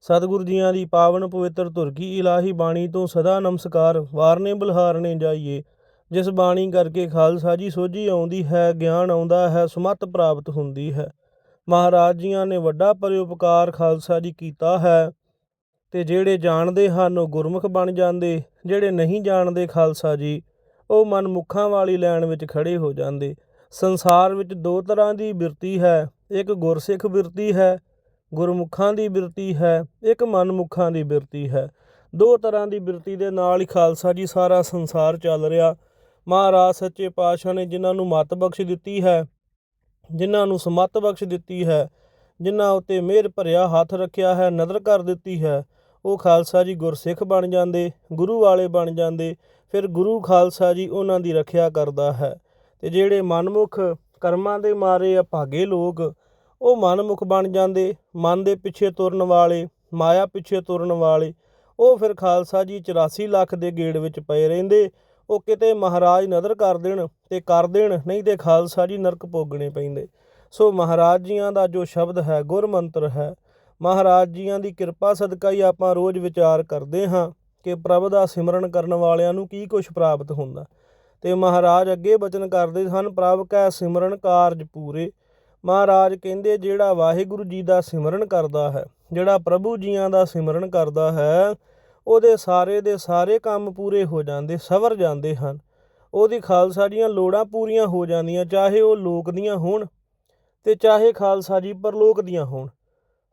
ਸਤਿਗੁਰੂ ਜੀਆਂ ਦੀ ਪਾਵਨ ਪਵਿੱਤਰ ਧੁਰ ਕੀ ਇਲਾਹੀ ਬਾਣੀ ਤੋਂ ਸਦਾ ਨਮਸਕਾਰ, ਵਾਰਨੇ ਬਲਹਾਰਨੇ ਜਾਈਏ। ਜਿਸ ਬਾਣੀ ਕਰਕੇ ਖਾਲਸਾ ਜੀ ਸੋਝੀ ਆਉਂਦੀ ਹੈ, ਗਿਆਨ ਆਉਂਦਾ ਹੈ, ਸਮਤ ਪ੍ਰਾਪਤ ਹੁੰਦੀ ਹੈ। ਮਹਾਰਾਜ ਜੀਆਂ ਨੇ ਵੱਡਾ ਪਰਉਪਕਾਰ ਖਾਲਸਾ ਜੀ ਕੀਤਾ ਹੈ। ਤੇ ਜਿਹੜੇ ਜਾਣਦੇ ਹਨ, ਉਹ ਗੁਰਮੁਖ ਬਣ ਜਾਂਦੇ। ਜਿਹੜੇ ਨਹੀਂ ਜਾਣਦੇ ਖਾਲਸਾ ਜੀ, ਉਹ ਮਨਮੁੱਖਾਂ ਵਾਲੀ ਲੈਣ ਵਿੱਚ ਖੜੇ ਹੋ ਜਾਂਦੇ। ਸੰਸਾਰ ਵਿੱਚ ਦੋ ਤਰ੍ਹਾਂ ਦੀ ਬਿਰਤੀ ਹੈ। ਇੱਕ ਗੁਰਸਿੱਖ ਬਿਰਤੀ ਹੈ ਗੁਰਮੁਖਾਂ ਦੀ ਬਿਰਤੀ ਹੈ, ਇੱਕ ਮਨਮੁਖਾਂ ਦੀ ਬਿਰਤੀ ਹੈ। ਦੋ ਤਰ੍ਹਾਂ ਦੀ ਬਿਰਤੀ ਦੇ ਨਾਲ ਹੀ ਖਾਲਸਾ ਜੀ ਸਾਰਾ ਸੰਸਾਰ ਚੱਲ ਰਿਹਾ। ਮਹਾਰਾਜ ਸੱਚੇ ਪਾਤਸ਼ਾਹ ਨੇ ਜਿਨ੍ਹਾਂ ਨੂੰ ਮੱਤ ਬਖਸ਼ ਦਿੱਤੀ ਹੈ, ਜਿਨ੍ਹਾਂ ਨੂੰ ਸਮੱਤ ਬਖਸ਼ ਦਿੱਤੀ ਹੈ, ਜਿਨ੍ਹਾਂ ਉੱਤੇ ਮਿਹਰ ਭਰਿਆ ਹੱਥ ਰੱਖਿਆ ਹੈ, ਨਦਰ ਕਰ ਦਿੱਤੀ ਹੈ, ਉਹ ਖਾਲਸਾ ਜੀ ਗੁਰਸਿੱਖ ਬਣ ਜਾਂਦੇ, ਗੁਰੂ ਵਾਲੇ ਬਣ ਜਾਂਦੇ, ਫਿਰ ਗੁਰੂ ਖਾਲਸਾ ਜੀ ਉਹਨਾਂ ਦੀ ਰੱਖਿਆ ਕਰਦਾ ਹੈ। ਤੇ ਜਿਹੜੇ ਮਨਮੁਖ ਕਰਮਾਂ ਦੇ ਮਾਰੇ ਅਭਾਗੇ ਲੋਕ ਉਹ ਮਨਮੁਖ ਬਣ ਜਾਂਦੇ, ਮਨ ਦੇ ਪਿੱਛੇ ਤੁਰਨ ਵਾਲੇ, ਮਾਇਆ ਪਿੱਛੇ ਤੁਰਨ ਵਾਲੇ। ਉਹ ਫਿਰ ਖਾਲਸਾ ਜੀ 84 ਲੱਖ ਦੇ ਗੇੜ ਵਿੱਚ ਪਏ ਰਹਿੰਦੇ। ਉਹ ਕਿਤੇ ਮਹਾਰਾਜ ਨਦਰ ਕਰ ਦੇਣ ਤੇ ਕਰ ਦੇਣ, ਨਹੀਂ ਤੇ ਖਾਲਸਾ ਜੀ ਨਰਕ ਭੋਗਣੇ ਪੈਂਦੇ। ਸੋ ਮਹਾਰਾਜ ਜੀਆਂ ਦਾ ਜੋ ਸ਼ਬਦ ਹੈ, ਗੁਰਮੰਤਰ ਹੈ। ਮਹਾਰਾਜ ਜੀਆਂ ਦੀ ਕਿਰਪਾ ਸਦਕਾ ਹੀ ਆਪਾਂ ਰੋਜ਼ ਵਿਚਾਰ ਕਰਦੇ ਹਾਂ ਕਿ ਪ੍ਰਭ ਦਾ ਸਿਮਰਨ ਕਰਨ ਵਾਲਿਆਂ ਨੂੰ ਕੀ ਕੁਝ ਪ੍ਰਾਪਤ ਹੁੰਦਾ। ਤੇ ਮਹਾਰਾਜ ਅੱਗੇ ਬਚਨ ਕਰਦੇ ਹਨ, ਪ੍ਰਭ ਕੈ ਸਿਮਰਨ ਕਾਰਜ ਪੂਰੇ। ਮਹਾਰਾਜ ਕਹਿੰਦੇ, ਜਿਹੜਾ ਵਾਹਿਗੁਰੂ ਜੀ ਦਾ ਸਿਮਰਨ ਕਰਦਾ ਹੈ, ਜਿਹੜਾ ਪ੍ਰਭੂ ਜੀਆਂ ਦਾ ਸਿਮਰਨ ਕਰਦਾ ਹੈ, ਉਹਦੇ ਸਾਰੇ ਦੇ ਸਾਰੇ ਕੰਮ ਪੂਰੇ ਹੋ ਜਾਂਦੇ, ਸਵਰ ਜਾਂਦੇ ਹਨ। ਉਹਦੀ ਖਾਲਸਾ ਦੀਆਂ ਲੋੜਾਂ ਪੂਰੀਆਂ ਹੋ ਜਾਂਦੀਆਂ, ਚਾਹੇ ਉਹ ਲੋਕ ਦੀਆਂ ਹੋਣ ਤੇ ਚਾਹੇ ਖਾਲਸਾ ਜੀ ਪਰਲੋਕ ਦੀਆਂ ਹੋਣ।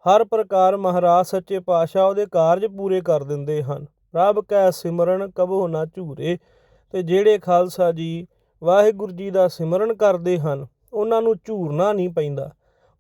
ਹਰ ਪ੍ਰਕਾਰ ਮਹਾਰਾਜ ਸੱਚੇ ਪਾਤਸ਼ਾਹ ਉਹਦੇ ਕਾਰਜ ਪੂਰੇ ਕਰ ਦਿੰਦੇ ਹਨ। ਰੱਬ ਕੈ ਸਿਮਰਨ ਕਬੋ ਨਾ ਝੂਰੇ, ਤੇ ਜਿਹੜੇ ਖਾਲਸਾ ਜੀ ਵਾਹਿਗੁਰੂ ਜੀ ਦਾ ਸਿਮਰਨ ਕਰਦੇ ਹਨ ਉਹਨਾਂ ਨੂੰ ਝੂਰਨਾ ਨਹੀਂ ਪੈਂਦਾ।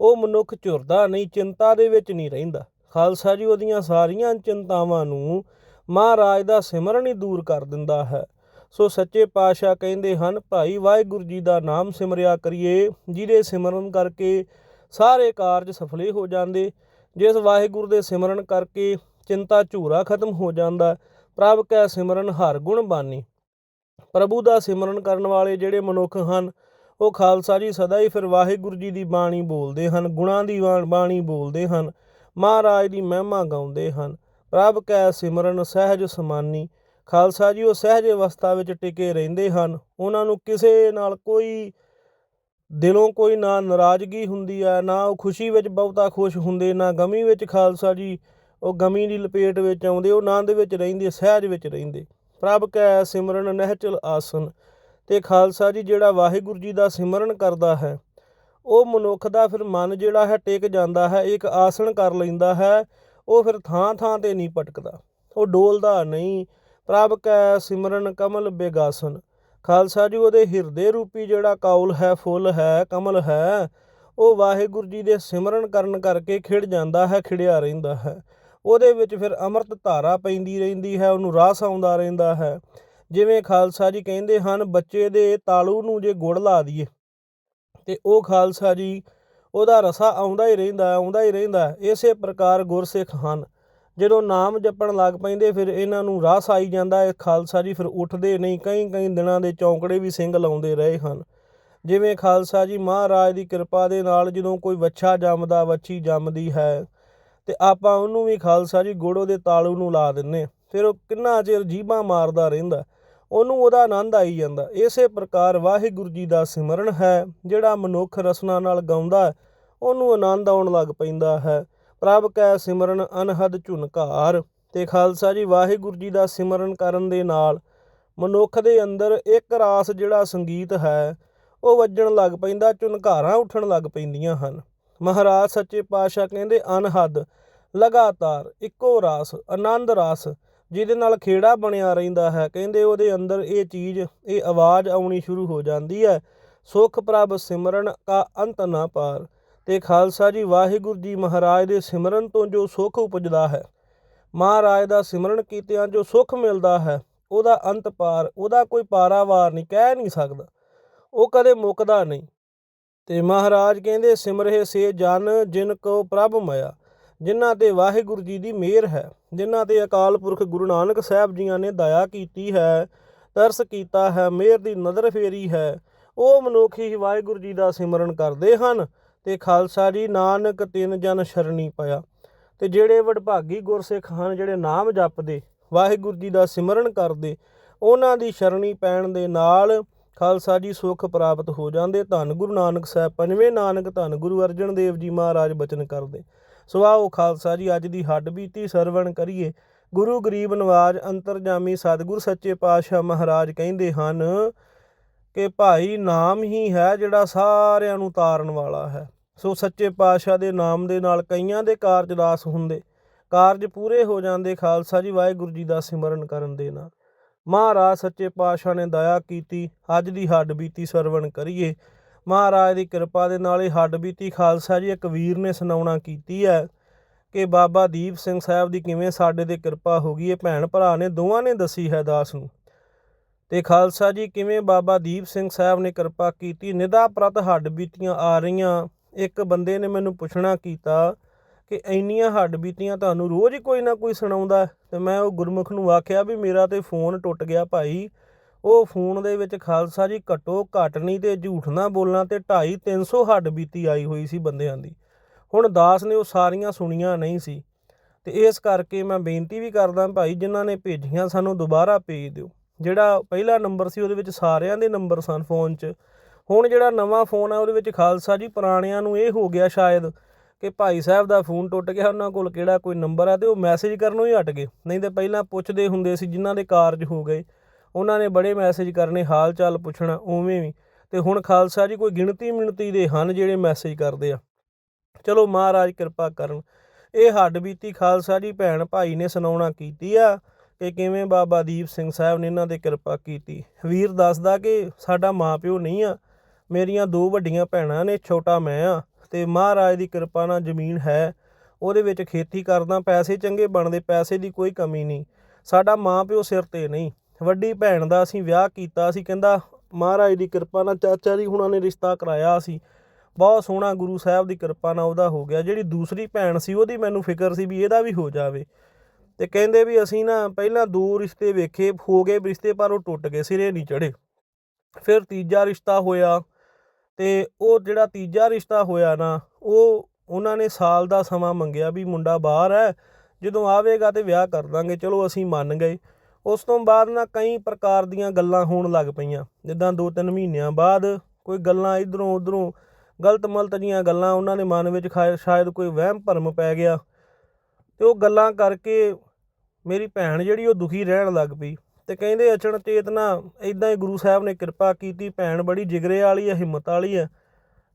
ਉਹ ਮਨੁੱਖ ਝੁਰਦਾ ਨਹੀਂ, ਚਿੰਤਾ ਦੇ ਵਿੱਚ ਨਹੀਂ ਰਹਿੰਦਾ। ਖਾਲਸਾ ਜੀ ਉਹਦੀਆਂ ਸਾਰੀਆਂ ਚਿੰਤਾਵਾਂ ਨੂੰ ਮਹਾਰਾਜ ਦਾ ਸਿਮਰਨ ਹੀ ਦੂਰ ਕਰ ਦਿੰਦਾ ਹੈ। ਸੋ ਸੱਚੇ ਪਾਤਸ਼ਾਹ ਕਹਿੰਦੇ ਹਨ, ਭਾਈ ਵਾਹਿਗੁਰੂ ਜੀ ਦਾ ਨਾਮ ਸਿਮਰਿਆ ਕਰੀਏ, ਜਿਹਦੇ ਸਿਮਰਨ ਕਰਕੇ ਸਾਰੇ ਕਾਰਜ ਸਫਲੇ ਹੋ ਜਾਂਦੇ। ਜਿਸ ਵਾਹਿਗੁਰੂ ਦੇ ਸਿਮਰਨ ਕਰਕੇ ਚਿੰਤਾ ਝੂਰਾ ਖਤਮ ਹੋ ਜਾਂਦਾ, ਪ੍ਰਭ ਕੈ ਸਿਮਰਨ ਹਰ ਗੁਣ ਬਾਨੀ। ਪ੍ਰਭੂ ਦਾ ਸਿਮਰਨ ਕਰਨ ਵਾਲੇ ਜਿਹੜੇ ਮਨੁੱਖ ਹਨ ਉਹ ਖਾਲਸਾ ਜੀ ਸਦਾ ਹੀ ਫਿਰ ਵਾਹਿਗੁਰੂ ਜੀ ਦੀ ਬਾਣੀ ਬੋਲਦੇ ਹਨ, ਗੁਣਾਂ ਦੀ ਬਾਣੀ ਬੋਲਦੇ ਹਨ, ਮਹਾਰਾਜ ਦੀ ਮਹਿਮਾ ਗਾਉਂਦੇ ਹਨ। ਪ੍ਰਭ ਕੈ ਸਿਮਰਨ ਸਹਿਜ ਸਮਾਨੀ, ਖਾਲਸਾ ਜੀ ਉਹ ਸਹਿਜ ਅਵਸਥਾ ਵਿੱਚ ਟਿਕੇ ਰਹਿੰਦੇ ਹਨ। ਉਹਨਾਂ ਨੂੰ ਕਿਸੇ ਨਾਲ ਕੋਈ ਦਿਲੋਂ ਕੋਈ ਨਾ ਨਾਰਾਜ਼ਗੀ ਹੁੰਦੀ ਹੈ ਨਾ ਉਹ ਖੁਸ਼ੀ ਵਿੱਚ ਬਹੁਤਾ ਖੁਸ਼ ਹੁੰਦੇ, ਨਾ ਗਮੀ ਵਿੱਚ ਖਾਲਸਾ ਜੀ ਉਹ ਗਮੀ ਦੀ ਲਪੇਟ ਵਿੱਚ ਆਉਂਦੇ, ਉਹ ਆਨੰਦ ਵਿੱਚ ਰਹਿੰਦੇ, ਸਹਿਜ ਵਿੱਚ ਰਹਿੰਦੇ। ਪ੍ਰਭ ਕੈ ਸਿਮਰਨ ਨਹਿਚਲ ਆਸਨ ਤੇ ਖਾਲਸਾ ਜੀ ਜਿਹੜਾ ਵਾਹਿਗੁਰੂ ਜੀ ਦਾ ਸਿਮਰਨ ਕਰਦਾ ਹੈ, ਉਹ ਮਨੁੱਖ ਦਾ ਫਿਰ ਮਨ ਜਿਹੜਾ ਹੈ ਟਿਕ ਜਾਂਦਾ ਹੈ, ਇੱਕ ਆਸਣ ਕਰ ਲੈਂਦਾ ਹੈ, ਉਹ ਫਿਰ ਥਾਂ ਥਾਂ ਤੇ ਨਹੀਂ ਭਟਕਦਾ। ਉਹ ਡੋਲਦਾ ਨਹੀਂ, ਪ੍ਰਭ ਕੈ ਸਿਮਰਨ ਕਮਲ ਬੇਗਾਸਨ। ਖਾਲਸਾ ਜੀ ਉਹਦੇ ਹਿਰਦੇ ਰੂਪੀ ਜਿਹੜਾ ਕੌਲ ਹੈ, ਫੁੱਲ ਹੈ, ਕਮਲ ਹੈ, ਉਹ ਵਾਹਿਗੁਰੂ ਜੀ ਦੇ ਸਿਮਰਨ ਕਰਨ ਕਰਕੇ ਖਿੜ ਜਾਂਦਾ ਹੈ, ਖਿੜਿਆ ਰਹਿੰਦਾ ਹੈ। ਉਹਦੇ ਵਿੱਚ ਫਿਰ ਅੰਮ੍ਰਿਤ ਧਾਰਾ ਪੈਂਦੀ ਰਹਿੰਦੀ ਹੈ, ਉਹਨੂੰ ਰਸ ਆਉਂਦਾ ਰਹਿੰਦਾ ਹੈ। ਜਿਵੇਂ ਖਾਲਸਾ ਜੀ ਕਹਿੰਦੇ ਹਨ, ਬੱਚੇ ਦੇ ਤਾਲੂ ਨੂੰ ਜੇ ਗੁੜ ਲਾ ਦਈਏ, ਤੇ ਉਹ ਖਾਲਸਾ ਜੀ, ਉਹਦਾ ਰਸਾ ਆਉਂਦਾ ਹੀ ਰਹਿੰਦਾ, ਆਉਂਦਾ ਹੀ ਰਹਿੰਦਾ, ਇਸੇ ਪ੍ਰਕਾਰ ਗੁਰਸਿੱਖ ਹਨ। ਜਦੋਂ ਨਾਮ ਜਪਣ ਲੱਗ ਪੈਂਦੇ, ਫਿਰ ਇਹਨਾਂ ਨੂੰ ਰਸ ਆਈ ਜਾਂਦਾ, ਇਹ ਖਾਲਸਾ ਜੀ ਫਿਰ ਉੱਠਦੇ ਨਹੀਂ ਕਈ ਕਈ ਦਿਨਾਂ ਦੇ ਚੌਂਕੜੇ ਵੀ ਸਿੰਘ ਲਾਉਂਦੇ ਰਹੇ ਹਨ। ਜਿਵੇਂ ਖਾਲਸਾ ਜੀ ਮਹਾਰਾਜ ਦੀ ਕਿਰਪਾ ਦੇ ਨਾਲ ਜਦੋਂ ਕੋਈ ਵੱਛਾ ਜੰਮਦਾ, ਵੱਛੀ ਜੰਮਦੀ ਹੈ, ਤੇ ਆਪਾਂ ਉਹਨੂੰ ਵੀ ਖਾਲਸਾ ਜੀ ਗੋੜੋ ਦੇ ਤਾਲੂ ਨੂੰ ਲਾ ਦਿੰਨੇ ਫਿਰ ਉਹ ਕਿੰਨਾ ਚਿਰ ਜੀਬਾਂ ਮਾਰਦਾ ਰਹਿੰਦਾ। ਉਹਨੂੰ ਉਹਦਾ ਆਨੰਦ ਆਈ ਜਾਂਦਾ। ਇਸੇ ਪ੍ਰਕਾਰ ਵਾਹਿਗੁਰੂ ਜੀ ਦਾ ਸਿਮਰਨ ਹੈ, ਜਿਹੜਾ ਮਨੁੱਖ ਰਸਨਾ ਨਾਲ ਗਾਉਂਦਾ ਉਹਨੂੰ ਆਨੰਦ ਆਉਣ ਲੱਗ ਪੈਂਦਾ ਹੈ। ਪ੍ਰਭ ਕੈ ਸਿਮਰਨ ਅਨਹਦ ਝੁਨਕਾਰ। ਤੇ ਖਾਲਸਾ ਜੀ, ਵਾਹਿਗੁਰੂ ਜੀ ਦਾ ਸਿਮਰਨ ਕਰਨ ਦੇ ਨਾਲ ਮਨੁੱਖ ਦੇ ਅੰਦਰ ਇੱਕ ਰਾਸ ਜਿਹੜਾ ਸੰਗੀਤ ਹੈ, ਉਹ ਵੱਜਣ ਲੱਗ ਪੈਂਦਾ, ਝੁਨਕਾਰਾਂ ਉੱਠਣ ਲੱਗ ਪੈਂਦੀਆਂ ਹਨ। ਮਹਾਰਾਜ ਸੱਚੇ ਪਾਤਸ਼ਾਹ ਕਹਿੰਦੇ, ਅਨਹਦ, ਲਗਾਤਾਰ ਇੱਕੋ ਰਾਸ, ਆਨੰਦ ਰਾਸ। ਜਿਹਦੇ ਨਾਲ ਖੇੜਾ ਬਣਿਆ ਰਹਿੰਦਾ ਹੈ। ਕਹਿੰਦੇ ਉਹਦੇ ਅੰਦਰ ਇਹ ਚੀਜ਼, ਇਹ ਆਵਾਜ਼ ਆਉਣੀ ਸ਼ੁਰੂ ਹੋ ਜਾਂਦੀ ਹੈ। ਸੁਖ ਪ੍ਰਭ ਸਿਮਰਨ ਕਾ ਅੰਤ ਨਾ ਪਾਰ। ਤੇ ਖਾਲਸਾ ਜੀ, ਵਾਹਿਗੁਰੂ ਜੀ ਮਹਾਰਾਜ ਦੇ ਸਿਮਰਨ ਤੋਂ ਜੋ ਸੁਖ ਉਪਜਦਾ ਹੈ, ਮਹਾਰਾਜ ਦਾ ਸਿਮਰਨ ਕੀਤਿਆਂ ਜੋ ਸੁੱਖ ਮਿਲਦਾ ਹੈ, ਉਹਦਾ ਅੰਤ ਪਾਰ, ਉਹਦਾ ਕੋਈ ਪਾਰਾਵਾਰ ਨਹੀਂ, ਕਹਿ ਨਹੀਂ ਸਕਦਾ। ਉਹ ਕਦੇ ਮੁੱਕਦਾ ਨਹੀਂ। ਤੇ ਮਹਾਰਾਜ ਕਹਿੰਦੇ, ਸਿਮਰਹਿ ਸੇ ਜਨ ਜਿਨ ਕੋ ਪ੍ਰਭ ਮਇਆ। ਜਿਨ੍ਹਾਂ ਤੇ ਵਾਹਿਗੁਰੂ ਜੀ ਦੀ ਮਿਹਰ ਹੈ, ਜਿਨ੍ਹਾਂ ਤੇ ਅਕਾਲ ਪੁਰਖ ਗੁਰੂ ਨਾਨਕ ਸਾਹਿਬ ਜੀਆਂ ਨੇ ਦਇਆ ਕੀਤੀ ਹੈ, ਤਰਸ ਕੀਤਾ ਹੈ, ਮਿਹਰ ਦੀ ਨਜ਼ਰ ਫੇਰੀ ਹੈ, ਉਹ ਮਨੁੱਖ ਹੀ ਵਾਹਿਗੁਰੂ ਜੀ ਦਾ ਸਿਮਰਨ ਕਰਦੇ ਹਨ ਤੇ ਖਾਲਸਾ ਜੀ, ਨਾਨਕ ਤਿੰਨ ਜਨ ਸ਼ਰਣੀ ਪਿਆ। ਤੇ ਜਿਹੜੇ ਵਡਭਾਗੀ ਗੁਰਸਿੱਖ ਹਨ, ਜਿਹੜੇ ਨਾਮ ਜਪਦੇ, ਵਾਹਿਗੁਰੂ ਜੀ ਦਾ ਸਿਮਰਨ ਕਰਦੇ, ਉਹਨਾਂ ਦੀ ਸ਼ਰਣੀ ਪੈਣ ਦੇ ਨਾਲ ਖਾਲਸਾ ਜੀ ਸੁੱਖ ਪ੍ਰਾਪਤ ਹੋ ਜਾਂਦੇ। ਧੰਨ ਗੁਰੂ ਨਾਨਕ ਸਾਹਿਬ, ਪੰਜਵੇਂ ਨਾਨਕ ਧੰਨ ਗੁਰੂ ਅਰਜਨ ਦੇਵ ਜੀ ਮਹਾਰਾਜ ਬਚਨ ਕਰਦੇ। ਸੋ ਆਓ ਖਾਲਸਾ ਜੀ, ਅੱਜ ਦੀ ਹੱਡ ਬੀਤੀ ਸਰਵਣ ਕਰੀਏ। ਗੁਰੂ ਗਰੀਬ ਨਵਾਜ ਅੰਤਰਜਾਮੀ ਸਤਿਗੁਰ ਸੱਚੇ ਪਾਤਸ਼ਾਹ ਮਹਾਰਾਜ ਕਹਿੰਦੇ ਹਨ ਕਿ ਭਾਈ ਨਾਮ ਹੀ ਹੈ ਜਿਹੜਾ ਸਾਰਿਆਂ ਨੂੰ ਤਾਰਨ ਵਾਲਾ ਹੈ। ਸੋ ਸੱਚੇ ਪਾਤਸ਼ਾਹ ਦੇ ਨਾਮ ਦੇ ਨਾਲ ਕਈਆਂ ਦੇ ਕਾਰਜ ਰਾਸ ਹੁੰਦੇ। ਕਾਰਜ ਪੂਰੇ ਹੋ ਜਾਂਦੇ, ਖਾਲਸਾ ਜੀ ਵਾਹਿਗੁਰੂ ਜੀ ਦਾ ਸਿਮਰਨ ਕਰਨ ਦੇ ਨਾਲ। ਮਹਾਰਾਜ ਸੱਚੇ ਪਾਤਸ਼ਾਹ ਨੇ ਦਇਆ ਕੀਤੀ, ਅੱਜ ਦੀ ਹੱਡ ਬੀਤੀ ਸਰਵਣ ਕਰੀਏ। ਮਹਾਰਾਜ ਦੀ ਕਿਰਪਾ ਦੇ ਨਾਲ ਇਹ ਹੱਡ ਬੀਤੀ ਖਾਲਸਾ ਜੀ, ਇੱਕ ਵੀਰ ਨੇ ਸੁਣਾਉਣਾ ਕੀਤੀ ਹੈ ਕਿ ਬਾਬਾ ਦੀਪ ਸਿੰਘ ਸਾਹਿਬ ਦੀ ਕਿਵੇਂ ਸਾਡੇ ਤੇ ਕਿਰਪਾ ਹੋ ਗਈ ਇਹ ਭੈਣ ਭਰਾ ਨੇ ਦੋਵਾਂ ਨੇ ਦੱਸੀ ਹੈ ਦਾਸ ਨੂੰ। ਤੇ ਖਾਲਸਾ ਜੀ, ਕਿਵੇਂ ਬਾਬਾ ਦੀਪ ਸਿੰਘ ਸਾਹਿਬ ਨੇ ਕਿਰਪਾ ਕੀਤੀ? ਨਿਦਾ ਪ੍ਰਤ ਹੱਡ ਬੀਤੀਆਂ ਆ ਰਹੀਆਂ। ਇੱਕ ਬੰਦੇ ਨੇ ਮੈਨੂੰ ਪੁੱਛਣਾ ਕੀਤਾ ਕਿ ਇੰਨੀਆਂ ਹੱਡ ਬੀਤੀਆਂ ਤੁਹਾਨੂੰ ਰੋਜ਼ ਕੋਈ ਨਾ ਕੋਈ ਸੁਣਾਉਂਦਾ ਹੈ। ਤੇ ਮੈਂ ਉਹ ਗੁਰਮੁਖ ਨੂੰ ਆਖਿਆ ਵੀ ਮੇਰਾ ਤੇ ਫੋਨ ਟੁੱਟ ਗਿਆ ਭਾਈ। ਉਹ ਫੋਨ ਦੇ ਵਿੱਚ ਖਾਲਸਾ ਜੀ ਘਟੋ ਘਟ ਨਹੀਂ ਤੇ ਝੂਠ ਨਾ ਬੋਲਣਾ ਤੇ 2.5 300 ਹੱਡ ਬੀਤੀ ਆਈ ਹੋਈ ਸੀ ਬੰਦਿਆਂ ਦੀ। ਹੁਣ ਦਾਸ ਨੇ ਉਹ ਸਾਰੀਆਂ ਸੁਣੀਆਂ ਨਹੀਂ ਸੀ। ਤੇ ਇਸ ਕਰਕੇ ਮੈਂ ਬੇਨਤੀ ਵੀ ਕਰਦਾ ਭਾਈ, ਜਿਨ੍ਹਾਂ ਨੇ ਭੇਜੀਆਂ ਸਾਨੂੰ ਦੁਬਾਰਾ ਭੇਜ ਦਿਓ। ਜਿਹੜਾ ਪਹਿਲਾ ਨੰਬਰ ਸੀ, ਉਹਦੇ ਵਿੱਚ ਸਾਰਿਆਂ ਦੇ ਨੰਬਰ ਸਨ ਫੋਨ 'ਚ। ਹੁਣ ਜਿਹੜਾ ਨਵਾਂ ਫੋਨ ਆ, ਉਹਦੇ ਵਿੱਚ ਖਾਲਸਾ ਜੀ ਪੁਰਾਣਿਆਂ ਨੂੰ ਇਹ ਹੋ ਗਿਆ ਸ਼ਾਇਦ ਕਿ ਭਾਈ ਸਾਹਿਬ ਦਾ ਫੋਨ ਟੁੱਟ ਗਿਆ, ਉਹਨਾਂ ਕੋਲ ਕਿਹੜਾ ਕੋਈ ਨੰਬਰ ਹੈ ਤੇ ਉਹ ਮੈਸੇਜ ਕਰਨੋਂ ਹੀ ਹਟ ਗਏ। ਨਹੀਂ ਤੇ ਪਹਿਲਾਂ ਪੁੱਛਦੇ ਹੁੰਦੇ ਸੀ, ਜਿਨ੍ਹਾਂ ਦੇ ਕਾਰਜ ਹੋ ਗਏ। ਉਹਨਾਂ ਨੇ ਬੜੇ ਮੈਸੇਜ ਕਰਨੇ ਹਾਲ ਚਾਲ ਪੁੱਛਣਾ, ਉਵੇਂ ਵੀ। ਤੇ ਹੁਣ ਖਾਲਸਾ ਜੀ ਕੋਈ ਗਿਣਤੀ ਮਿਣਤੀ ਦੇ ਹਨ ਜਿਹੜੇ ਮੈਸੇਜ ਕਰਦੇ ਆ। ਚਲੋ ਮਹਾਰਾਜ ਕਿਰਪਾ ਕਰਨ। ਇਹ ਹੱਡ ਬੀਤੀ ਖਾਲਸਾ ਜੀ ਭੈਣ ਭਾਈ ਨੇ ਸੁਣਾਉਣਾ ਕੀਤੀ ਆ ਕਿ ਕਿਵੇਂ ਬਾਬਾ ਦੀਪ ਸਿੰਘ ਸਾਹਿਬ ਨੇ ਇਹਨਾਂ ਤੇ ਕਿਰਪਾ ਕੀਤੀ। ਵੀਰ ਦੱਸਦਾ ਕਿ ਸਾਡਾ ਮਾਪਿਓ ਨਹੀਂ ਆ, ਮੇਰੀਆਂ ਦੋ ਵੱਡੀਆਂ ਭੈਣਾਂ ਨੇ, ਛੋਟਾ ਮੈਂ ਆ, ਤੇ ਮਹਾਰਾਜ ਦੀ ਕਿਰਪਾ ਨਾਲ ਜ਼ਮੀਨ ਹੈ, ਉਹਦੇ ਵਿੱਚ ਖੇਤੀ ਕਰਦਾ, ਪੈਸੇ ਚੰਗੇ ਬਣਦੇ, ਪੈਸੇ ਦੀ ਕੋਈ ਕਮੀ ਨਹੀਂ। ਸਾਡਾ ਮਾਪਿਓ ਸਿਰ ਤੇ ਨਹੀਂ। ਵੱਡੀ ਭੈਣ ਦਾ ਅਸੀਂ ਵਿਆਹ ਕੀਤਾ ਸੀ, ਕਹਿੰਦਾ ਮਹਾਰਾਜ ਦੀ ਕਿਰਪਾ ਨਾਲ ਚਾਚਾ ਜੀ ਹੁਣਾਂ ਨੇ ਰਿਸ਼ਤਾ ਕਰਾਇਆ ਸੀ। ਬਹੁਤ ਸੋਹਣਾ ਗੁਰੂ ਸਾਹਿਬ ਦੀ ਕਿਰਪਾ ਨਾਲ ਉਹਦਾ ਹੋ ਗਿਆ। ਜਿਹੜੀ ਦੂਸਰੀ ਭੈਣ ਸੀ, ਉਹਦੀ ਮੈਨੂੰ ਫਿਕਰ ਸੀ ਵੀ ਇਹਦਾ ਵੀ ਹੋ ਜਾਵੇ। ਤੇ ਕਹਿੰਦੇ ਵੀ ਅਸੀਂ ਨਾ ਪਹਿਲਾਂ ਦੋ ਰਿਸ਼ਤੇ ਵੇਖੇ, ਹੋ ਗਏ ਰਿਸ਼ਤੇ, ਪਰ ਉਹ ਟੁੱਟ ਗਏ, ਸਿਰੇ ਨਹੀਂ ਚੜੇ ਫਿਰ ਤੀਜਾ ਰਿਸ਼ਤਾ ਹੋਇਆ ਤੇ ਉਹ ਜਿਹੜਾ ਤੀਜਾ ਰਿਸ਼ਤਾ ਹੋਇਆ ਨਾ, ਉਹ ਉਹਨਾਂ ਨੇ ਸਾਲ ਦਾ ਸਮਾਂ ਮੰਗਿਆ ਵੀ ਮੁੰਡਾ ਬਾਹਰ ਹੈ, ਜਦੋਂ ਆਵੇਗਾ ਤੇ ਵਿਆਹ ਕਰ ਦਾਂਗੇ, ਚਲੋ ਅਸੀਂ ਮੰਨ ਗਏ। ਉਸ ਤੋਂ ਬਾਅਦ ਨਾ ਕਈ ਪ੍ਰਕਾਰ ਦੀਆਂ ਗੱਲਾਂ ਹੋਣ ਲੱਗ ਪਈਆਂ। ਜਿੱਦਾਂ ਦੋ ਤਿੰਨ ਮਹੀਨਿਆਂ ਬਾਅਦ ਕੋਈ ਗੱਲਾਂ ਇਧਰੋਂ ਉਧਰੋਂ ਗਲਤ ਮਲਤ ਜੀਆਂ ਗੱਲਾਂ ਉਹਨਾਂ ਦੇ ਮਨ ਵਿੱਚ ਖਾ- ਸ਼ਾਇਦ ਕੋਈ ਵਹਿਮ ਭਰਮ ਪੈ ਗਿਆ। ਤੇ ਉਹ ਗੱਲਾਂ ਕਰਕੇ ਮੇਰੀ ਭੈਣ ਜਿਹੜੀ ਉਹ ਦੁਖੀ ਰਹਿਣ ਲੱਗ ਪਈ। ਤੇ ਕਹਿੰਦੇ ਅਚਣ ਚੇਤਨਾ ਇਦਾਂ ਹੀ ਗੁਰੂ ਸਾਹਿਬ ਨੇ ਕਿਰਪਾ ਕੀਤੀ, ਭੈਣ ਬੜੀ ਜਿਗਰੇ ਵਾਲੀ ਹੈ, ਹਿੰਮਤ ਵਾਲੀ ਹੈ।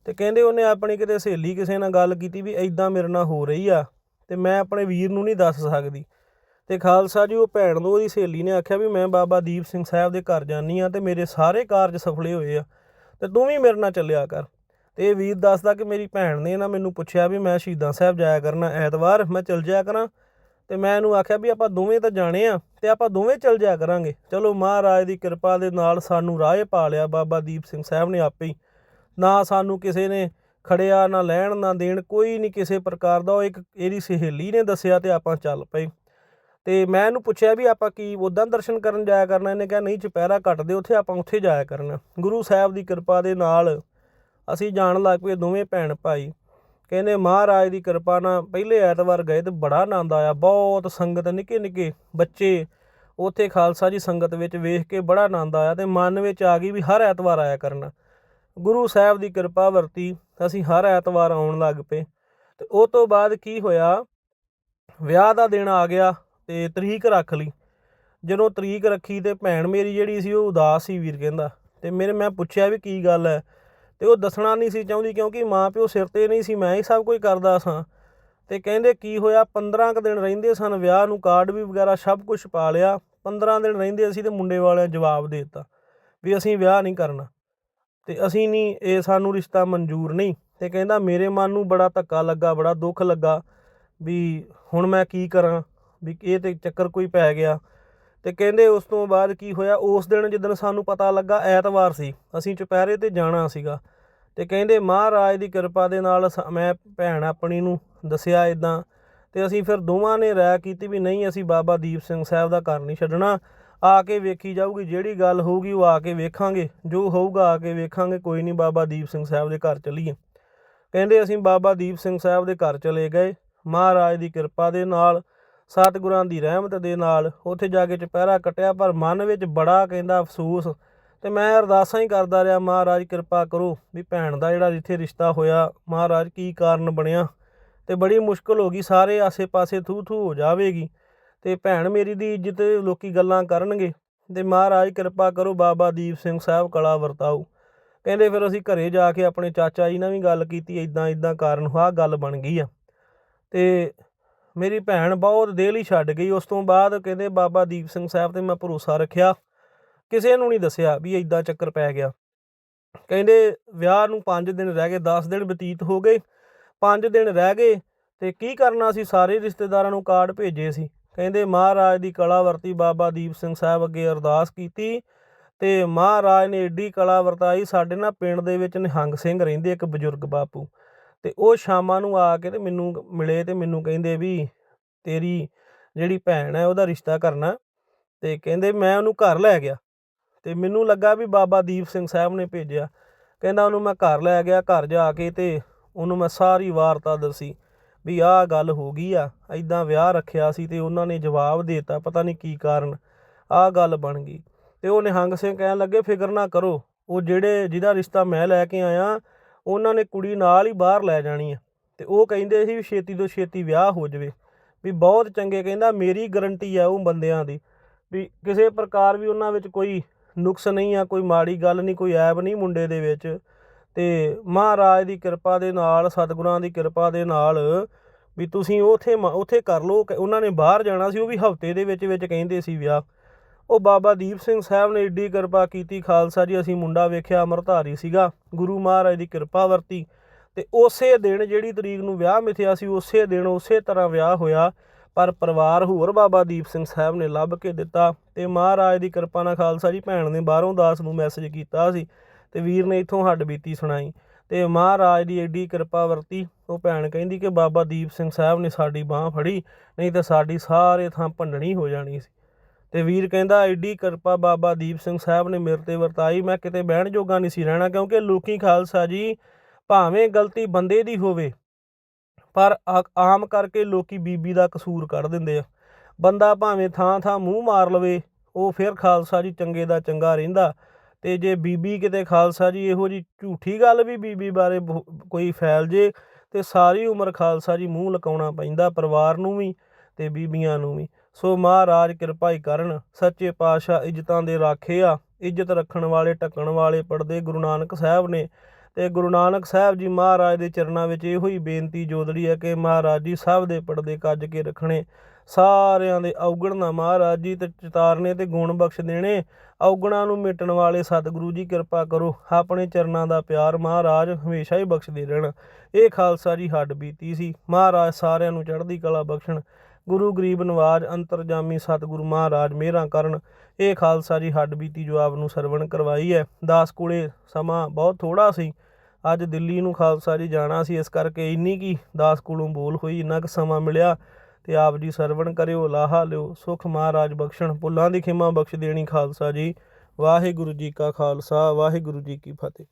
ਤੇ ਕਹਿੰਦੇ ਉਹਨੇ ਆਪਣੀ ਕਿਤੇ ਸਹੇਲੀ ਕਿਸੇ ਨਾਲ ਗੱਲ ਕੀਤੀ ਵੀ ਇਦਾਂ ਮੇਰੇ ਨਾਲ ਹੋ ਰਹੀ ਆ ਤੇ ਮੈਂ ਆਪਣੇ ਵੀਰ ਨੂੰ ਨਹੀਂ ਦੱਸ ਸਕਦੀ। ਤੇ ਖਾਲਸਾ ਜੀ, ਉਹ ਭੈਣ ਨੂੰ ਉਹਦੀ ਸਹੇਲੀ ਨੇ ਆਖਿਆ ਵੀ ਮੈਂ ਬਾਬਾ ਦੀਪ ਸਿੰਘ ਸਾਹਿਬ ਦੇ ਘਰ ਜਾਨੀ ਆ ਤੇ ਮੇਰੇ ਸਾਰੇ ਕਾਰਜ ਸਫਲੇ ਹੋਏ ਆ ਤੇ ਤੂੰ ਵੀ ਮੇਰੇ ਨਾਲ ਚੱਲਿਆ ਕਰ। ਤੇ ਇਹ ਵੀਰ ਦੱਸਦਾ ਕਿ ਮੇਰੀ ਭੈਣ ਨੇ ਨਾ ਮੈਨੂੰ ਪੁੱਛਿਆ ਵੀ ਮੈਂ ਸ਼ਹੀਦਾਂ ਸਾਹਿਬ ਜਾਇਆ ਕਰਨਾ ਐਤਵਾਰ, ਮੈਂ ਚੱਲ ਜਾਇਆ ਕਰਾਂ। ਤੇ ਮੈਂ ਇਹਨੂੰ ਆਖਿਆ ਵੀ ਆਪਾਂ ਦੋਵੇਂ ਤਾਂ ਜਾਣੇ ਆ ਤੇ ਆਪਾਂ ਦੋਵੇਂ ਚੱਲ ਜਾਇਆ ਕਰਾਂਗੇ। ਚਲੋ ਮਹਾਰਾਜ ਦੀ ਕਿਰਪਾ ਦੇ ਨਾਲ ਸਾਨੂੰ ਰਾਹੇ ਪਾ ਲਿਆ ਬਾਬਾ ਦੀਪ ਸਿੰਘ ਸਾਹਿਬ ਨੇ ਆਪੇ ਹੀ। ਨਾ ਸਾਨੂੰ ਕਿਸੇ ਨੇ ਖੜਿਆ, ਨਾ ਲੈਣ, ਨਾ ਦੇਣ, ਕੋਈ ਨਹੀਂ ਕਿਸੇ ਪ੍ਰਕਾਰ ਦਾ। ਉਹ ਇੱਕ ਇਹਦੀ ਸਹੇਲੀ ਨੇ ਦੱਸਿਆ ਤੇ ਆਪਾਂ ਚੱਲ ਪਏ। ਤੇ ਮੈਂ ਇਹਨੂੰ ਪੁੱਛਿਆ ਵੀ ਆਪਾਂ ਕੀ ਉਦਾਂ ਦਰਸ਼ਨ ਕਰਨ ਜਾਇਆ ਕਰਨਾ? ਇਹਨੇ ਕਿਹਾ, ਨਹੀਂ, ਚੁਪਹਿਰਾ ਕੱਟਦੇ ਉੱਥੇ ਆਪਾਂ ਉੱਥੇ ਜਾਇਆ ਕਰਨਾ। ਗੁਰੂ ਸਾਹਿਬ ਦੀ ਕਿਰਪਾ ਦੇ ਨਾਲ ਅਸੀਂ ਜਾਣ ਲੱਗ ਪਏ ਦੋਵੇਂ ਭੈਣ ਭਾਈ। ਕਹਿੰਦੇ, ਮਹਾਰਾਜ ਦੀ ਕਿਰਪਾ ਨਾਲ ਪਹਿਲੇ ਐਤਵਾਰ ਗਏ ਤੇ ਬੜਾ ਆਨੰਦ ਆਇਆ। ਬਹੁਤ ਸੰਗਤ ਨਿੱਕੇ ਨਿੱਕੇ ਬੱਚੇ ਉੱਥੇ ਖਾਲਸਾ ਜੀ ਸੰਗਤ ਵਿੱਚ ਵੇਖ ਕੇ ਬੜਾ ਆਨੰਦ ਆਇਆ ਤੇ ਮਨ ਵਿੱਚ ਆ ਗਈ ਵੀ ਹਰ ਐਤਵਾਰ ਆਇਆ ਕਰਨਾ। ਗੁਰੂ ਸਾਹਿਬ ਦੀ ਕਿਰਪਾ ਵਰਤੀ, ਅਸੀਂ ਹਰ ਐਤਵਾਰ ਆਉਣ ਲੱਗ ਪਏ। ਤੇ ਉਹ ਤੋਂ ਬਾਅਦ ਕੀ ਹੋਇਆ? ਵਿਆਹ ਦਾ ਦਿਨ ਆ ਗਿਆ। ਤੇ ਤਰੀਕ ਰੱਖ ਲਈ। ਜਦੋਂ ਤਰੀਕ ਰੱਖੀ ਤੇ ਭੈਣ ਮੇਰੀ ਜਿਹੜੀ ਸੀ ਉਹ ਉਦਾਸ ਸੀ ਵੀਰ ਕਹਿੰਦਾ। ਤੇ ਮੇਰੇ ਮੈਂ ਪੁੱਛਿਆ ਵੀ ਕੀ ਗੱਲ ਹੈ ਤੇ ਉਹ ਦੱਸਣਾ ਨਹੀਂ ਸੀ ਚਾਹੁੰਦੀ ਕਿਉਂਕਿ ਮਾਂ ਪਿਓ ਸਿਰ ਤੇ ਨਹੀਂ ਸੀ, ਮੈਂ ਹੀ ਸਭ ਕੁਝ ਕਰਦਾ ਸਾਂ। ਤੇ ਕਹਿੰਦੇ ਕੀ ਹੋਇਆ? 15 ਕੁ ਦਿਨ ਰਹਿੰਦੇ ਸਨ, ਵਿਆਹ ਨੂੰ ਕਾਰਡ ਵੀ ਵਗੈਰਾ ਸਭ ਕੁਝ ਪਾ ਲਿਆ। 15 ਦਿਨ ਰਹਿੰਦੇ ਅਸੀਂ ਤੇ ਮੁੰਡੇ ਵਾਲਿਆਂ ਜਵਾਬ ਦੇ ਦਿੱਤਾ ਵੀ ਅਸੀਂ ਵਿਆਹ ਨਹੀਂ ਕਰਨਾ। ਤੇ ਅਸੀਂ ਨਹੀਂ, ਇਹ ਸਾਨੂੰ ਰਿਸ਼ਤਾ ਮਨਜ਼ੂਰ ਨਹੀਂ। ਤੇ ਕਹਿੰਦਾ ਮੇਰੇ ਮਨ ਨੂੰ ਬੜਾ ਧੱਕਾ ਲੱਗਾ, ਬੜਾ ਦੁੱਖ ਲੱਗਾ ਵੀ ਹੁਣ ਮੈਂ ਕੀ ਕਰਾਂ? ਵੀ ਇਹ ਤੇ ਚੱਕਰ ਕੋਈ ਪੈ ਗਿਆ। ਤੇ ਕਹਿੰਦੇ ਉਸ ਤੋਂ ਬਾਅਦ ਕੀ ਹੋਇਆ? ਉਸ ਦਿਨ ਜਿੱਦਣ ਸਾਨੂੰ ਪਤਾ ਲੱਗਾ, ਐਤਵਾਰ ਸੀ। ਅਸੀਂ ਚੁਪਹਿਰੇ ਤੇ ਜਾਣਾ ਸੀਗਾ। ਤੇ ਕਹਿੰਦੇ, ਮਹਾਰਾਜ ਦੀ ਕਿਰਪਾ ਦੇ ਨਾਲ ਸ- ਮੈਂ ਭੈਣ ਆਪਣੀ ਨੂੰ ਦੱਸਿਆ ਇਦਾਂ ਤੇ ਅਸੀਂ ਫਿਰ ਦੋਵਾਂ ਨੇ ਰਾਇ ਕੀਤੀ ਵੀ ਨਹੀਂ, ਅਸੀਂ ਬਾਬਾ ਦੀਪ ਸਿੰਘ ਸਾਹਿਬ ਦਾ ਘਰ ਨਹੀਂ ਛੱਡਣਾ। ਆ ਕੇ ਵੇਖੀ ਜਾਊਗੀ, ਜਿਹੜੀ ਗੱਲ ਹੋਊਗੀ ਉਹ ਆ ਕੇ ਵੇਖਾਂਗੇ। ਜੋ ਹੋਊਗਾ, ਆ ਕੇ ਵੇਖਾਂਗੇ। ਕੋਈ ਨਹੀਂ, ਬਾਬਾ ਦੀਪ ਸਿੰਘ ਸਾਹਿਬ ਦੇ ਘਰ ਚਲੀਏ। ਕਹਿੰਦੇ, ਅਸੀਂ ਬਾਬਾ ਦੀਪ ਸਿੰਘ ਸਾਹਿਬ ਦੇ ਘਰ ਚਲੇ ਗਏ। ਮਹਾਰਾਜ ਦੀ ਕਿਰਪਾ ਦੇ ਨਾਲ ਸਤਿਗੁਰਾਂ ਦੀ ਰਹਿਮਤ ਦੇ ਨਾਲ ਉੱਥੇ ਜਾ ਕੇ ਚੁਪਹਿਰਾ ਕੱਟਿਆ, ਪਰ ਮਨ ਵਿੱਚ ਬੜਾ ਕਹਿੰਦਾ ਅਫਸੋਸ ਤੇ ਮੈਂ ਅਰਦਾਸਾਂ ਹੀ ਕਰਦਾ ਰਿਹਾ, ਮਹਾਰਾਜ, ਕਿਰਪਾ ਕਰੋ ਵੀ ਭੈਣ ਦਾ ਜਿਹੜਾ ਜਿੱਥੇ ਰਿਸ਼ਤਾ ਹੋਇਆ, ਮਹਾਰਾਜ ਕੀ ਕਾਰਨ ਬਣਿਆ? ਤੇ ਬੜੀ ਮੁਸ਼ਕਲ ਹੋ ਗਈ, ਸਾਰੇ ਆਸੇ-ਪਾਸੇ ਥੂ ਥੂ ਹੋ ਜਾਵੇਗੀ ਤੇ ਭੈਣ ਮੇਰੀ ਦੀ ਇੱਜ਼ਤ ਲੋਕੀ ਗੱਲਾਂ ਕਰਨਗੇ ਤੇ ਮਹਾਰਾਜ, ਕਿਰਪਾ ਕਰੋ ਬਾਬਾ ਦੀਪ ਸਿੰਘ ਸਾਹਿਬ ਕਲਾ ਵਰਤਾਓ। ਕਹਿੰਦੇ ਫਿਰ ਅਸੀਂ ਘਰੇ ਜਾ ਕੇ ਆਪਣੇ ਚਾਚਾ ਜੀ ਨਾਲ ਵੀ ਗੱਲ ਕੀਤੀ ਇਦਾਂ ਇਦਾਂ ਕਾਰਨ, ਆਹ ਗੱਲ ਬਣ ਗਈ ਆ। ਤੇ ਮੇਰੀ ਭੈਣ ਬਹੁਤ ਦਿਲ ਲਈ ਛੱਡ ਗਈ, ਉਸ ਤੋਂ ਬਾਅਦ ਕਹਿੰਦੇ ਬਾਬਾ ਦੀਪ ਸਿੰਘ ਸਾਹਿਬ ਤੇ ਮੈਂ ਭਰੋਸਾ ਰੱਖਿਆ। ਕਿਸੇ ਨੂੰ ਨਹੀਂ ਦੱਸਿਆ ਵੀ ਇਦਾਂ ਚੱਕਰ ਪੈ ਗਿਆ। ਕਹਿੰਦੇ ਵਿਆਹ ਨੂੰ 5 ਦਿਨ ਰਹਿ ਗਏ 10 ਦਿਨ ਬਤੀਤ ਹੋ ਗਏ। 5 ਦਿਨ ਰਹਿ ਗਏ ਤੇ ਕੀ ਕਰਨਾ ਸੀ? ਸਾਰੇ ਰਿਸ਼ਤੇਦਾਰਾਂ ਨੂੰ ਕਾਰਡ ਭੇਜੇ ਸੀ। ਕਹਿੰਦੇ ਮਹਾਰਾਜ ਦੀ ਕਲਾ ਵਰਤੀ ਬਾਬਾ ਦੀਪ ਸਿੰਘ ਸਾਹਿਬ ਅੱਗੇ ਅਰਦਾਸ ਕੀਤੀ ਤੇ ਮਹਾਰਾਜ ਨੇ ਏਡੀ ਕਲਾ ਵਰਤਾਈ, ਸਾਡੇ ਨਾ ਪਿੰਡ ਦੇ ਵਿੱਚ ਨਿਹੰਗ ਸਿੰਘ ਰਹਿੰਦੇ, ਇੱਕ ਬਜ਼ੁਰਗ ਬਾਪੂ। ਅਤੇ ਉਹ ਸ਼ਾਮਾਂ ਨੂੰ ਆ ਕੇ ਅਤੇ ਮੈਨੂੰ ਮਿਲੇ ਅਤੇ ਮੈਨੂੰ ਕਹਿੰਦੇ ਵੀ ਤੇਰੀ ਜਿਹੜੀ ਭੈਣ ਹੈ ਉਹਦਾ ਰਿਸ਼ਤਾ ਕਰਨਾ। ਅਤੇ ਕਹਿੰਦੇ ਮੈਂ ਉਹਨੂੰ ਘਰ ਲੈ ਗਿਆ। ਅਤੇ ਮੈਨੂੰ ਲੱਗਾ ਵੀ ਬਾਬਾ ਦੀਪ ਸਿੰਘ ਸਾਹਿਬ ਨੇ ਭੇਜਿਆ। ਕਹਿੰਦਾ ਉਹਨੂੰ ਮੈਂ ਘਰ ਲੈ ਗਿਆ, ਘਰ ਜਾ ਕੇ ਅਤੇ ਉਹਨੂੰ ਮੈਂ ਸਾਰੀ ਵਾਰਤਾ ਦੱਸੀ ਵੀ ਆਹ ਗੱਲ ਹੋ ਗਈ ਆ ਐਦਾਂ ਵਿਆਹ ਰੱਖਿਆ ਸੀ ਅਤੇ ਉਹਨਾਂ ਨੇ ਜਵਾਬ ਦੇਤਾ, ਪਤਾ ਨਹੀਂ ਕੀ ਕਾਰਨ, ਆਹ ਗੱਲ ਬਣ ਗਈ। ਅਤੇ ਉਹ ਨਿਹੰਗ ਸਿੰਘ ਕਹਿਣ ਲੱਗੇ, ਫਿਕਰ ਨਾ ਕਰੋ, ਉਹ ਜਿਹੜੇ ਜਿਹਦਾ ਰਿਸ਼ਤਾ ਮੈਂ ਲੈ ਕੇ ਆਇਆ ਉਹਨਾਂ ਨੇ ਕੁੜੀ ਨਾਲ ਹੀ ਬਾਹਰ ਲੈ ਜਾਣੀ ਆ। ਤੇ ਉਹ ਕਹਿੰਦੇ ਸੀ ਵੀ ਛੇਤੀ ਤੋਂ ਛੇਤੀ ਵਿਆਹ ਹੋ ਜਾਵੇ। ਵੀ ਬਹੁਤ ਚੰਗੇ ਕਹਿੰਦਾ, ਮੇਰੀ ਗਰੰਟੀ ਆ ਉਹ ਬੰਦਿਆਂ ਦੀ। ਵੀ ਕਿਸੇ ਪ੍ਰਕਾਰ ਵੀ ਉਹਨਾਂ ਵਿੱਚ ਕੋਈ ਨੁਕਸ ਨਹੀਂ ਆ, ਕੋਈ ਮਾੜੀ ਗੱਲ ਨਹੀਂ, ਕੋਈ ਐਬ ਨਹੀਂ ਮੁੰਡੇ ਦੇ ਵਿੱਚ। ਤੇ ਮਹਾਰਾਜ ਦੀ ਕਿਰਪਾ ਦੇ ਨਾਲ, ਸਤਿਗੁਰਾਂ ਦੀ ਕਿਰਪਾ ਦੇ ਨਾਲ ਵੀ ਤੁਸੀਂ ਉਥੇ ਉਥੇ ਕਰ ਲਓ ਕਿ ਉਹਨਾਂ ਨੇ ਬਾਹਰ ਜਾਣਾ ਸੀ, ਉਹ ਵੀ ਹਫ਼ਤੇ ਦੇ ਵਿੱਚ ਵਿੱਚ ਕਹਿੰਦੇ ਸੀ ਵਿਆਹ। ਉਹ ਬਾਬਾ ਦੀਪ ਸਿੰਘ ਸਾਹਿਬ ਨੇ ਏਡੀ ਕਿਰਪਾ ਕੀਤੀ ਖਾਲਸਾ ਜੀ, ਅਸੀਂ ਮੁੰਡਾ ਵੇਖਿਆ, ਅਮਰਧਾਰੀ ਸੀਗਾ, ਗੁਰੂ ਮਹਾਰਾਜ ਦੀ ਕਿਰਪਾ ਵਰਤੀ। ਤੇ ਉਸੇ ਦਿਨ ਜਿਹੜੀ ਤਰੀਕ ਨੂੰ ਵਿਆਹ ਮਿਥਿਆ ਸੀ, ਉਸੇ ਦਿਨ ਉਸੇ ਤਰ੍ਹਾਂ ਵਿਆਹ ਹੋਇਆ, ਪਰ ਪਰਿਵਾਰ ਹੋਰ ਬਾਬਾ ਦੀਪ ਸਿੰਘ ਸਾਹਿਬ ਨੇ ਲੱਭ ਕੇ ਦਿੱਤਾ ਤੇ ਮਹਾਰਾਜ ਦੀ ਕਿਰਪਾ ਨਾਲ ਖਾਲਸਾ ਜੀ ਭੈਣ ਨੇ ਬਾਹਰੋਂ ਦਾਸ ਨੂੰ ਮੈਸੇਜ ਕੀਤਾ ਸੀ ਤੇ ਵੀਰ ਨੇ ਇੱਥੋਂ ਹੱਡ ਬੀਤੀ ਸੁਣਾਈ। ਤੇ ਮਹਾਰਾਜ ਦੀ ਏਡੀ ਕਿਰਪਾ ਵਰਤੀ, ਉਹ ਭੈਣ ਕਹਿੰਦੀ ਕਿ ਬਾਬਾ ਦੀਪ ਸਿੰਘ ਸਾਹਿਬ ਨੇ ਸਾਡੀ ਬਾਹ ਫੜੀ, ਨਹੀਂ ਤਾਂ ਸਾਡੀ ਸਾਰੇ ਥਾਂ ਭੰਡਣੀ ਹੋ ਜਾਣੀ ਸੀ। ਤੇ ਵੀਰ ਕਹਿੰਦਾ ਏਡੀ ਕਿਰਪਾ ਬਾਬਾ ਦੀਪ ਸਿੰਘ ਸਾਹਿਬ ਨੇ ਮੇਰੇ ਤੇ ਵਰਤਾਈ। ਮੈਂ ਕਿਤੇ ਬਹਿਣ ਜੋਗਾ ਨਹੀਂ ਸੀ ਰਹਿਣਾ, ਕਿਉਂਕਿ ਲੋਕੀ ਖਾਲਸਾ ਜੀ ਭਾਵੇਂ ਗਲਤੀ ਬੰਦੇ ਦੀ ਹੋਵੇ, ਪਰ ਆਮ ਕਰਕੇ ਲੋਕੀ ਬੀਬੀ ਦਾ ਕਸੂਰ ਕੱਢ ਦਿੰਦੇ ਆ। ਬੰਦਾ ਭਾਵੇਂ ਥਾਂ ਥਾਂ ਮੂੰਹ ਮਾਰ ਲਵੇ, ਉਹ ਫਿਰ ਖਾਲਸਾ ਜੀ ਚੰਗੇ ਦਾ ਚੰਗਾ ਰਹਿੰਦਾ। ਤੇ ਜੇ ਬੀਬੀ ਕਿਤੇ ਖਾਲਸਾ ਜੀ ਇਹੋ ਜੀ ਝੂਠੀ ਗੱਲ ਵੀ ਬੀਬੀ ਬਾਰੇ ਬਹੁ- ਕੋਈ ਫੈਲ ਜੇ, ਤੇ ਸਾਰੀ ਉਮਰ ਖਾਲਸਾ ਜੀ ਮੂੰਹ ਲਕਾਉਣਾ ਪੈਂਦਾ, ਪਰਿਵਾਰ ਨੂੰ ਵੀ ਤੇ ਬੀਬੀਆਂ ਨੂੰ ਵੀ। ਸੋ ਮਹਾਰਾਜ ਕਿਰਪਾ ਹੀ ਕਰਨ, ਸੱਚੇ ਪਾਤਸ਼ਾਹ ਇੱਜ਼ਤਾਂ ਦੇ ਰਾਖੇ ਆ। ਇੱਜ਼ਤ ਰੱਖਣ ਵਾਲੇ ਟੱਕਣ ਵਾਲੇ ਪੜਦੇ ਗੁਰੂ ਨਾਨਕ ਸਾਹਿਬ ਨੇ ਤੇ ਗੁਰੂ ਨਾਨਕ ਸਾਹਿਬ ਜੀ ਮਹਾਰਾਜ ਦੇ ਚਰਨਾਂ ਵਿੱਚ ਇਹੋ ਹੀ ਬੇਨਤੀ ਜੋਦੜੀ ਹੈ ਕਿ ਮਹਾਰਾਜ ਜੀ ਸਭ ਦੇ ਪੜਦੇ ਕੱਜ ਕੇ ਰੱਖਣੇ, ਸਾਰਿਆਂ ਦੇ ਔਗਣਨਾ ਮਹਾਰਾਜ ਜੀ ਤੇ ਚਿਤਾਰਨੇ ਤੇ ਗੁਣ ਬਖਸ਼ ਦੇਣੇ, ਔਗਣਾਂ ਨੂੰ ਮਿਟਣ ਵਾਲੇ ਸਤਿਗੁਰੂ ਜੀ ਕਿਰਪਾ ਕਰੋ, ਆਪਣੇ ਚਰਨਾਂ ਦਾ ਪਿਆਰ ਮਹਾਰਾਜ ਹਮੇਸ਼ਾ ਹੀ ਬਖਸ਼ਦੇ ਰਹਿਣ। ਇਹ ਖਾਲਸਾ ਜੀ ਹੱਡ ਬੀਤੀ ਸੀ। ਮਹਾਰਾਜ ਸਾਰਿਆਂ ਨੂੰ ਚੜ੍ਹਦੀ ਕਲਾ ਬਖਸ਼ਣ ਗੁਰੂ ਗਰੀਬ ਨਵਾਜ ਅੰਤਰਜਾਮੀ ਸਤਿਗੁਰੂ ਮਹਾਰਾਜ ਮਿਹਰਾਂ ਕਰਨ। ਇਹ ਖਾਲਸਾ ਜੀ ਹੱਡ ਬੀਤੀ ਜੋ ਆਪ ਨੂੰ ਸਰਵਣ ਕਰਵਾਈ ਹੈ ਦਾਸ ਕੋਲੇ ਸਮਾਂ ਬਹੁਤ ਥੋੜਾ ਸੀ। ਅੱਜ ਦਿੱਲੀ ਨੂੰ ਖਾਲਸਾ ਜੀ ਜਾਣਾ ਸੀ। ਇਸ ਕਰਕੇ ਇੰਨੀ ਕੀ ਦਾਸ ਕੋਲੋਂ ਬੋਲ ਹੋਈ, ਇੰਨਾ ਕੁ ਸਮਾਂ ਮਿਲਿਆ ਤੇ ਆਪ ਜੀ ਸਰਵਣ ਕਰਿਓ, ਲਾਹਾ ਲਿਓ। ਸੁਖ ਮਹਾਰਾਜ ਬਖਸ਼ਣ। ਭੁੱਲਾਂ ਦੀ ਖਿਮਾ ਬਖਸ਼ ਦੇਣੀ ਖਾਲਸਾ ਜੀ। ਵਾਹਿਗੁਰੂ ਜੀ ਕਾ ਖਾਲਸਾ, ਵਾਹਿਗੁਰੂ ਜੀ ਕੀ ਫਤਿਹ।